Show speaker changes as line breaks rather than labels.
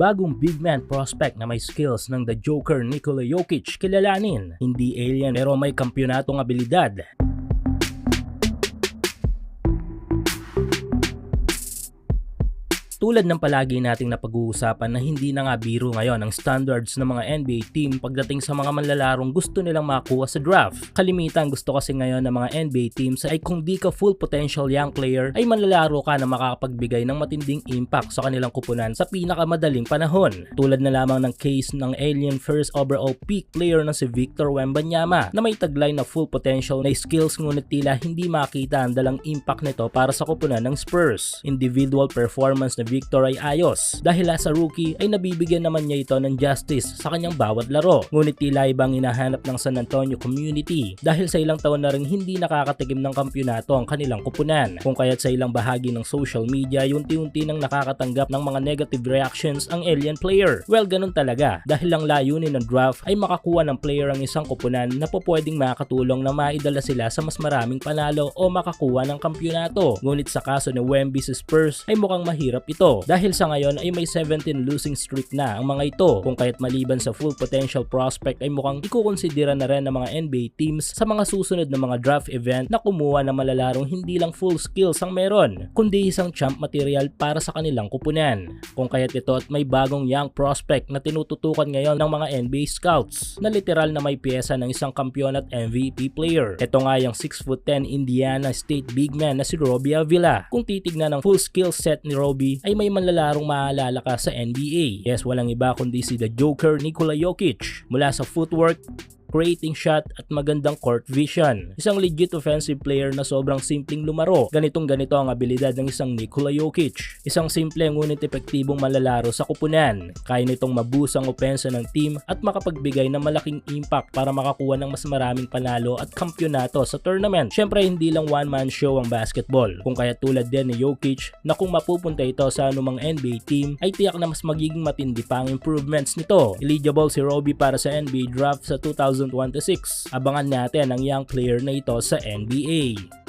bagong big man prospect na may skills ng the Joker Nikola Jokic kilalanin. Hindi alien pero may kampyonatong abilidad. Tulad ng palagi nating napag-uusapan na hindi na nga biro ngayon ang standards ng mga NBA team pagdating sa mga manlalarong gusto nilang makuha sa draft. Kalimitan gusto kasi ngayon ng mga NBA teams ay kung di ka full potential young player ay manlalaro ka na makakapagbigay ng matinding impact sa kanilang kupunan sa pinakamadaling panahon. Tulad na lamang ng case ng alien first overall pick player na si Victor Wembanyama na may taglay na full potential na skills ngunit tila hindi makita ang dalang impact nito para sa kupunan ng Spurs. Individual performance na Victor ay ayos dahil sa rookie ay nabibigyan naman niya ito ng justice sa kanyang bawat laro. Ngunit tila ibang hinahanap ng San Antonio community dahil sa ilang taon na rin hindi nakakatikim ng kampyonato ang kanilang kupunan. Kung kaya't sa ilang bahagi ng social media ay unti-unti nang nakakatanggap ng mga negative reactions ang alien player. Well, ganun talaga dahil ang layunin ng draft ay makakuha ng player ang isang kupunan na po pwedeng makatulong na maidala sila sa mas maraming panalo o makakuha ng kampyonato. Ngunit sa kaso ni Wemby sa Spurs ay mukhang mahirap ito dahil sa ngayon ay may 17 losing streak na ang mga ito kung kaya't maliban sa full potential prospect ay mukhang ikukonsidera na rin ng mga NBA teams sa mga susunod na mga draft event na kumuha ng malalarong hindi lang full skills ang meron kundi isang champ material para sa kanilang kupunan. Kung kaya't ito at may bagong young prospect na tinututukan ngayon ng mga NBA scouts na literal na may pyesa ng isang kampiyon at MVP player. Ito nga yung 6'10 Indiana State big man na si Robbie Avila. Kung titignan ng full skill set ni Robbie ay may manlalarong maaalala sa NBA. Yes, walang iba kundi si the Joker Nikola Jokic. Mula sa footwork, creating shot at magandang court vision. Isang legit offensive player na sobrang simpleng lumaro. Ganitong ganito ang abilidad ng isang Nikola Jokic. Isang simple ngunit epektibong malalaro sa kupunan. Kaya nitong mabusang opensa ng team at makapagbigay ng malaking impact para makakuha ng mas maraming panalo at kampyonato sa tournament. Syempre hindi lang one man show ang basketball. Kung kaya tulad din ni Jokic na kung mapupunta ito sa anumang NBA team ay tiyak na mas magiging matindi pa ang improvements nito. Eligible si Robbie para sa NBA draft sa 2026. Abangan natin ang young player na ito sa NBA.